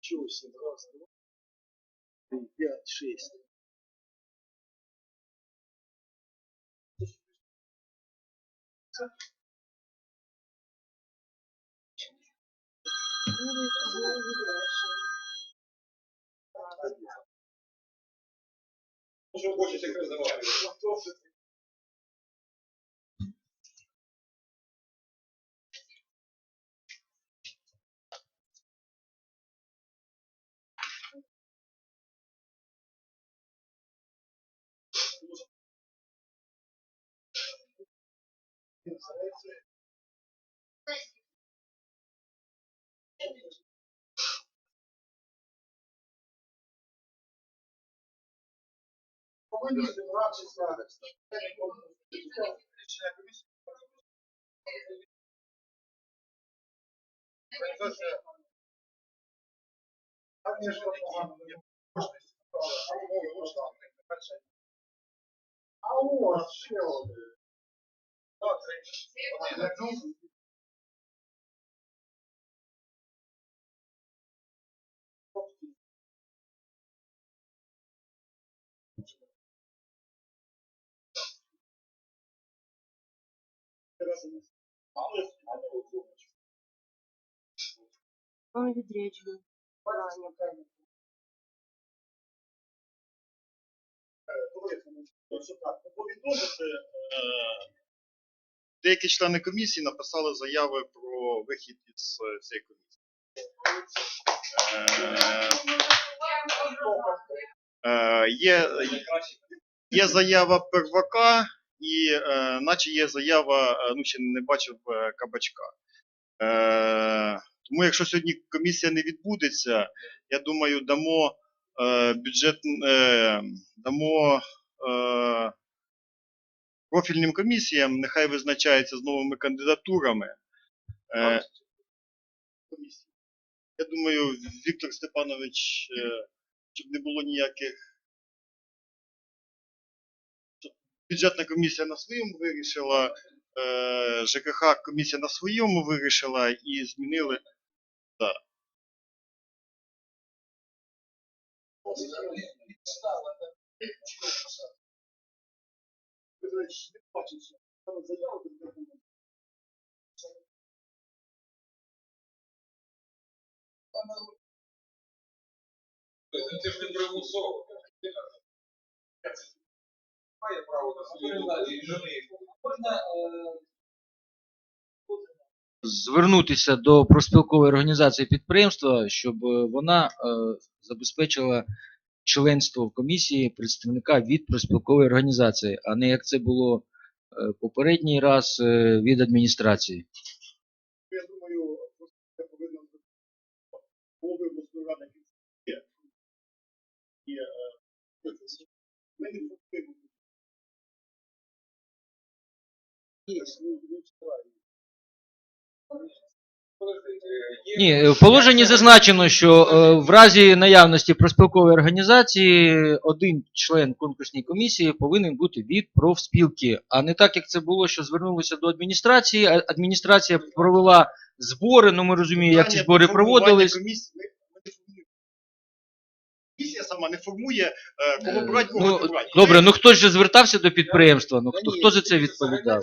Чего семь раз, два, три, пять, шесть. Що хочете роздавати? Повинні зібратися старости. Так не ж погано. А ось ще один. Вони відряджені. повідомити, е, деякі члени комісії написали заяви про вихід із е, цієї комісії. Е, е, Є, є заява первака і е, наче є заява, ну ще не бачив кабачка. Е, Тому якщо сьогодні комісія не відбудеться, я думаю, дамо е, бюджет, е, дамо е, профільним комісіям, нехай визначаються з новими кандидатурами. Е. Я думаю, Віктор Степанович, е, щоб не було ніяких. Бюджетна комісія на своєму вирішила, е, ЖКХ комісія на своєму вирішила і змінили. Це ж не примусово. Має право на свою і жони. звернутися до профспілкової організації підприємства, щоб е, вона е, забезпечила членство в комісії представника від профспілкової організації, а не як це було е, попередній раз е, від адміністрації. Я думаю, це повинно бути е, ми не Ні, е, в положенні зазначено, що е, в разі наявності профспілкової організації один член конкурсній комісії повинен бути від профспілки, а не так, як це було, що звернулися до адміністрації. а Адміністрація провела збори. Ну ми розуміємо, як ці збори проводились. Комісія сама не формує, е, кого брати, кого Ну, не брати. добре, ну хто ж же звертався до підприємства? Ну хто, хто за це відповідав?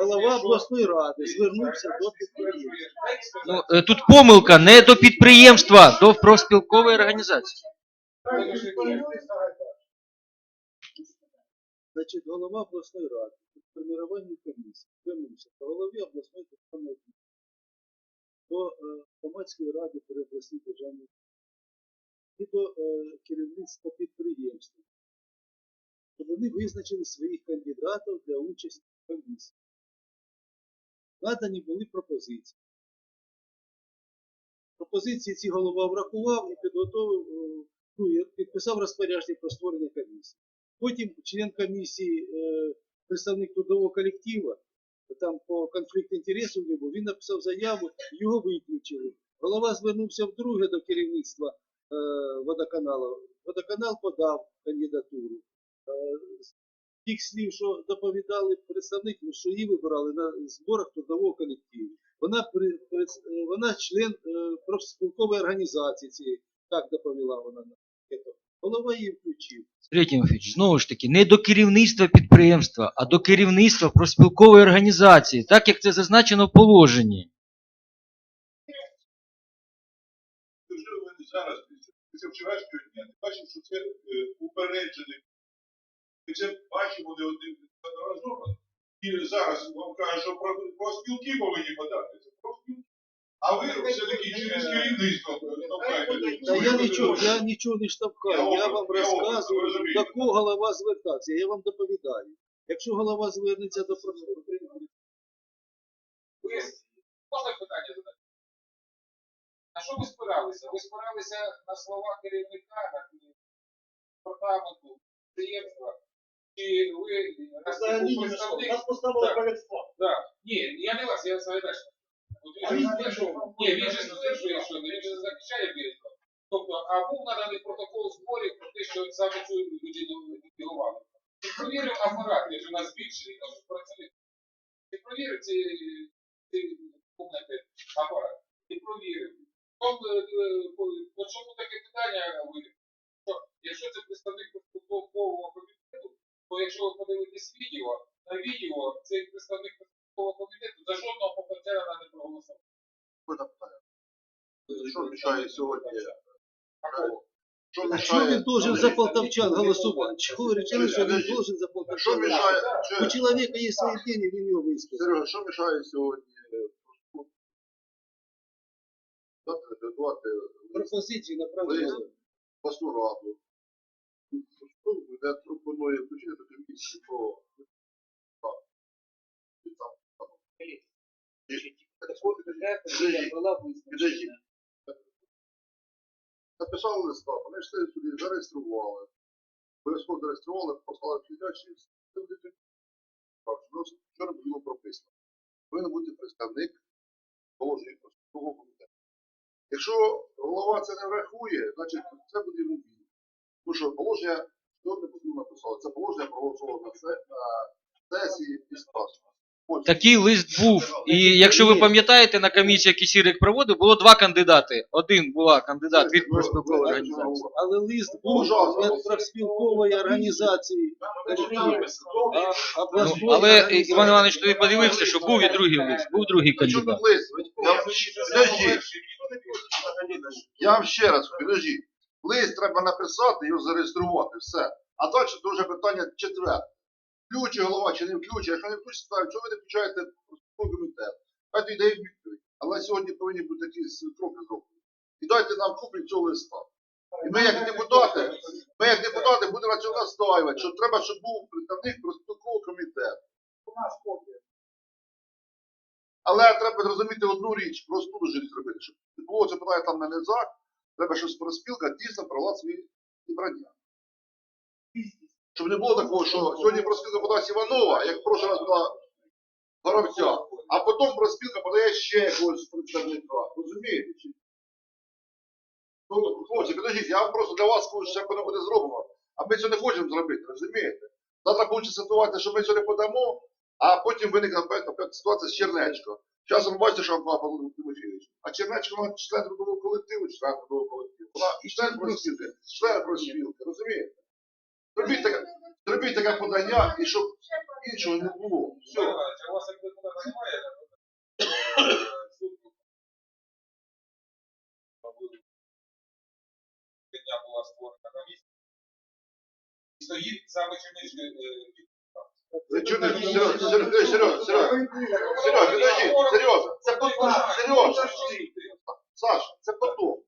Голова обласної ради звернувся до підприємства. Ну е, тут помилка не до підприємства, до профспілкової організації. Значить, голова обласної ради при формуванні комісії звернувся до голови обласної державної до е, громадської ради при обласній державній і до е, керівництва підприємства, щоб вони визначили своїх кандидатів для участі в комісії. Надані були пропозиції. Пропозиції ці голова врахував і підготовив, е, ну, підписав розпорядження про створення комісії. Потім член комісії, е, представник трудового колективу, там по конфлікту інтересів не був, він написав заяву, його виключили. Голова звернувся вдруге до керівництва е, водоканалу. Водоканал подав кандидатуру. Тих слів, що доповідали представники, що її вибирали на зборах трудового колективу. Вона е, вона член е, профспілкової організації цієї, так доповіла вона. Голова її включив. Сергій Тимофійович, знову ж таки, не до керівництва підприємства, а до керівництва профспілкової організації, так як це зазначено в положенні. Зараз, після- після вчорашнього дня, бачимо, що це е, упереджений. Ми це бачимо не один неодноразово. І зараз вам кажуть, що про, про спілки повинні подати. Це про спілки. А ви все-таки через керівництво штовхаєте. Та я нічого, я нічого не штовхаю, Я я вам я розказую, до кого голова звертався, я вам доповідаю. Якщо голова звернеться до профспілки, Ви можна питання задати? На що ви спиралися? Ви спиралися на слова керівника департаменту, підприємства? Чи ви раз це представник? Нас поставили перед фактом. Да. Ні, я не вас, я Сагайдачний. От він же стверджує, ні, він же стверджує, що він же захищає Бірка. Тобто, а був наданий протокол зборів про те, що саме цю людину мотивували. Ти провірив апарат, він же нас збільшений, там працює. Ти провірив ці, ці апарат. Ти провірив. Тобто, е, по- по чому таке питання виникло? Що якщо це представник податкового то якщо ви подивитесь відео, на відео цей представник податкового комітету за жодного покупця не проголосував. Що мішає сьогодні? Що а чого він должен за полтавчан голосувати? Чого ви вирішили, що він должен за Що полтавчан мішає? голосувати? У чоловіка є свої деньги, він його висказав. Сережа, що мішає сьогодні е, дати підготувати Пропозиції направили. власну Написали листа, вони ж сюди зареєстрували. Обов'язково зареєстрували, послали фізячі. Вчора було прописано. Повинен бути представник положення того комітету. Якщо голова це не врахує, значить це буде йому. Тому що положення, що не потрібно написали, це положення проголосовано на, сесії і стасу. Такий лист був. І якщо ви пам'ятаєте, на комісії, які Сірик проводив, було два кандидати. Один була кандидат від профспілкової організації. Але лист був від профспілкової організації. Ну, але Іван Іванович тоді подивився, що був і другий лист, був другий кандидат. Я, вам ще раз, підожди. Лист треба написати, його зареєструвати, все. А далі вже питання четверте. Включи голова чи не включи, якщо не включить, ставить, чого ви не включаєте комітет? Хай йде відповідь. Але сьогодні повинні бути якісь кроки зроблені. І дайте нам копію цього листа. І ми як депутати, ми як депутати будемо на цьому настаювати, що треба, щоб був представник протокол комітету. Але треба зрозуміти одну річ, просту дуже зробити, щоб не було це питання там на низах, треба, щоб спорозпілка дійсно провела свої зібрання. Щоб не було такого, що сьогодні проспілка подасть Іванова, як прошлий раз була Горобця, а потім проспілка подає ще якогось представника. Розумієте? Ну, хлопці, підождіть, я вам просто для вас скажу, що як воно буде зроблено. А ми цього не хочемо зробити, розумієте? Завтра буде ситуація, що ми сьогодні подамо, а потім виникне ситуація з Чернечко. Ви бачите, що два Павло Тимофійович. А Чернечко вона член трудового колективу, член трудового колективу. Вона член проспілки, член проспілки, розумієте? Зробіть таке, зробіть таке подання, і щоб іншого не було. Все. У вас немає? Була створена комісія. Стоїть саме Чернечний Ви чуєте, Серега, Серега, Серега, Серега, Серега, підожди, Сережа, це потом, Сережа, Саша, це потом.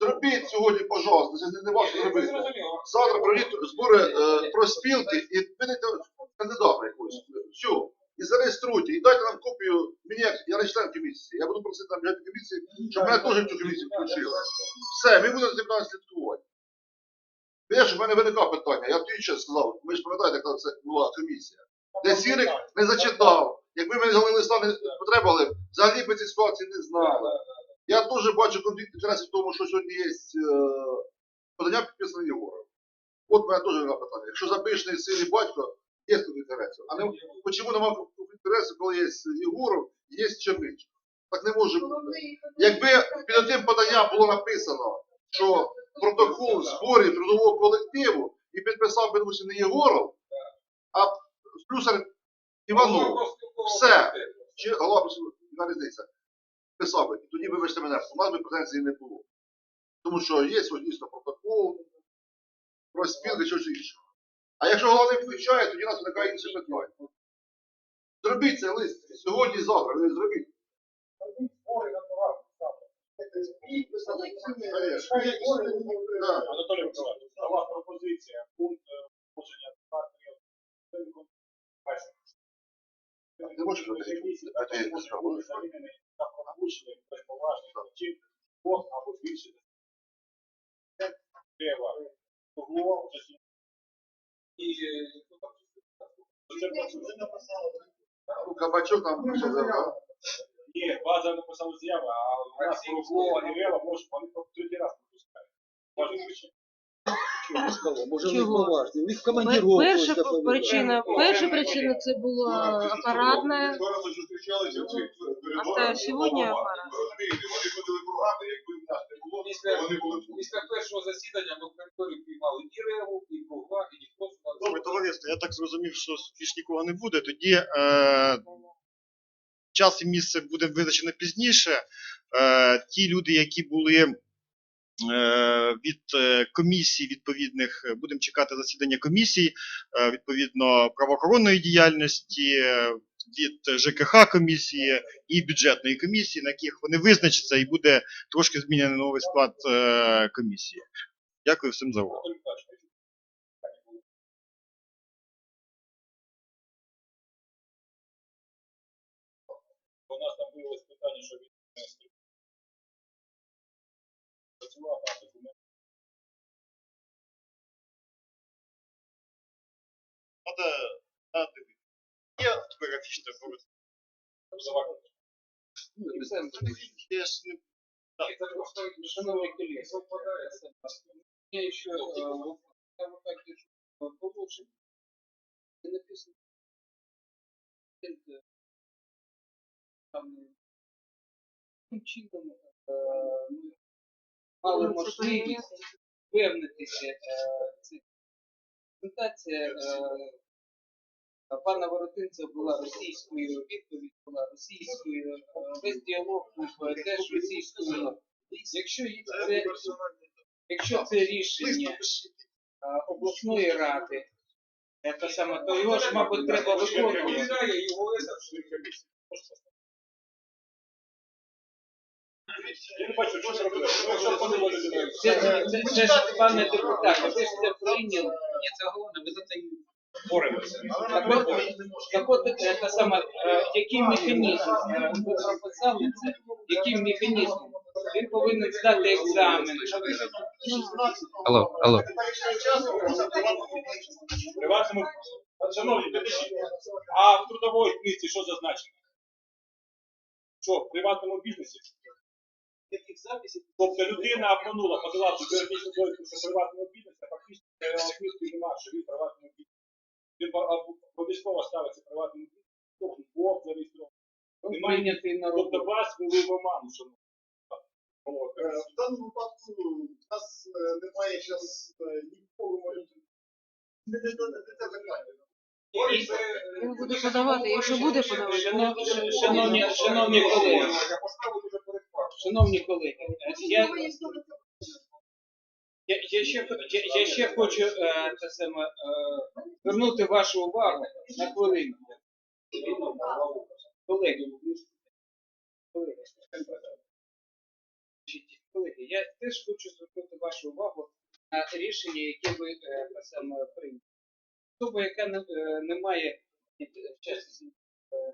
Зробіть сьогодні, пожалуйста, це не- важко зробити. Завтра проведіть збори е, про спілки і видайте кандидата якогось. Все. І зареєструйте, і дайте нам копію. Мені як я не член комісії. Я буду просити там бюджетної комісії, щоб мене теж в цю комісію включили. Все, ми будемо мною слідкувати. Знаєш, в мене виникає питання. Я тобі ще сказав, ви ж пам'ятаєте, яка це була комісія. Де Сірик не зачитав. Якби ми взяли листа не потребували, взагалі би ці ситуації не знали. Я теж бачу конфлікт інтересів в тому, що сьогодні є е, подання підписане Єгора. От мене теж є питання. Якщо запишений син і батько, Є конфлікт інтересів. А не чому немає інтересів, коли є Єгоров і є Чемич? Так не може бути. Якби під тим поданням було написано, що протокол зборів трудового колективу і підписав би допустим, не Єгоров, а Слюсар Іванов, Все. чи голова різниця, писав би. І тоді, вибачте мене, у нас би претензій не було. Тому що є дійсно протокол, про спілки щось інше. А якщо голова не включає, тоді у нас виникає інше питання. Зробіть цей лист сьогодні і завтра, ви зробіть. Анатолій Миколаївич, а вас пропозиція, пункт е, положення зробити. та пропущення без поважних причин двох або більше. Треба угло, І ну, там це. Ну, Кабачок там що да? Ні, база написала заяву, а у нас про угло, а не рева, може, вони по третій раз пропускають. Важних причин. Може, Чого? поважні. У них командировка. Перша ось така причина, Ну, перша це- причина це була апаратна, а сьогодні апарат. Розумієте, вони ходили програми, якби в нас не було, Після, вони були після першого засідання ми в конторі піймали і Реву, і Кругла, і ніхто. Добре, товариство, я так зрозумів, що більш нікого не буде. Тоді е, час і місце буде визначено пізніше. Е, ті люди, які були е, від е, комісій відповідних, будемо чекати засідання комісій, відповідно правоохоронної діяльності, від ЖКХ комісії і бюджетної комісії, на яких вони визначаться, і буде трошки змінений новий склад комісії. Дякую всім за увагу. Надо, надо не колеги, совпадає. Я ще е, я вот так держу е, положення. Написано? Там е, чином е, ми мали можливість впевнитися е, це презентація е, пана Воротинця була російською, відповідь була російською, е, весь діалог був теж російською. Якщо це, якщо це рішення обласної ради, е, те саме, то його ж, мабуть, треба виконувати. Я не бачу, що? Це, це, це, ж, пане депутат, ви ж це прийняли. Ні, це головне, ви за це Боремося. Так от, так от е, те саме, е, який механізм е, ви прописали це, яким механізмом? Він повинен здати екзамен. Алло, алло. Приватному. Шановні, підійдіть. А в трудовій книзі що зазначено? Що, в приватному бізнесі? Тобто людина обманула, подала юридичну довідку, що в приватному бізнесі, а фактично книжки немає, що він в приватному бізнесі. Він обов'язково ставиться в приватному бізнесі, тобто Бог зареєстрований. Прийнятий на Тобто вас вели в оману, шановні. Е, В даному випадку в нас е, немає зараз нікого малюнку. Не це питання. Він буде подавати, якщо буде подавати. Шановні колеги, шановні колеги, е, я, я, я, ще, я, я ще хочу е, те саме, е, звернути вашу увагу на хвилинку. Колеги, колеги, колеги, я теж хочу звернути вашу увагу на рішення, яке ви е, саме прийняли. Особа, яка не, е, не має Е,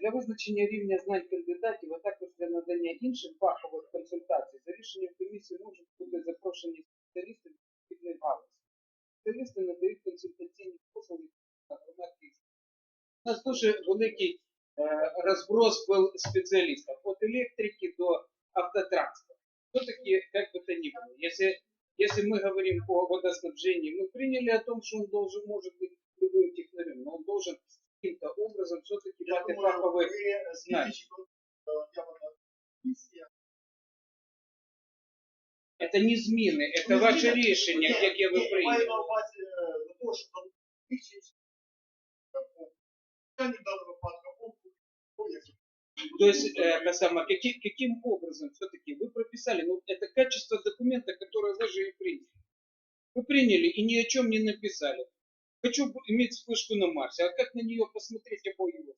Для визначення рівня знань кандидатів, а також для надання інших фахових консультацій, за рішенням комісії можуть бути запрошені спеціалісти відповідної галузі. Спеціалісти надають консультаційні послуги на громадських. У нас дуже великий е, розброс був спеціалістів, від електрики до автотранспорту. Кто такі, як би то ни було. Якщо Если мы говорим о водоснабжении, мы приняли о том, что он должен, может быть любым технарем, но он должен каким-то образом все-таки фаховые знания. Это не зміни, это ваше рішення, яке ви прийняли. То есть, это самое, каки- каким образом все-таки вы прописали, ну, это качество документа, которое вы же и приняли. Вы приняли и ни о чем не написали. Хочу иметь вспышку на Марсе, а как на нее посмотреть, я боюсь.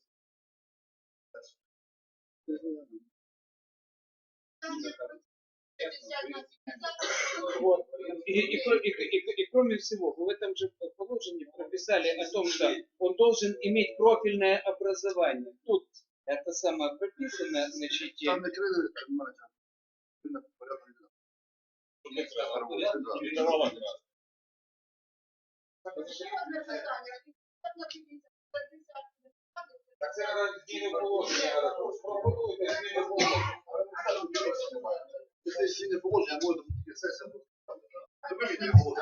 Вот. И, и, и, и- и кроме всего, в этом же положении прописали о том, что он должен иметь профильное образование. Тут это самое прописано, значит, Там понимаете. Порядок. Ще одне питання. Так це треба зміни положення. Пропонуйте зміни положення. Це зміни положення, може тільки сесія буде. Це ми відмінимо.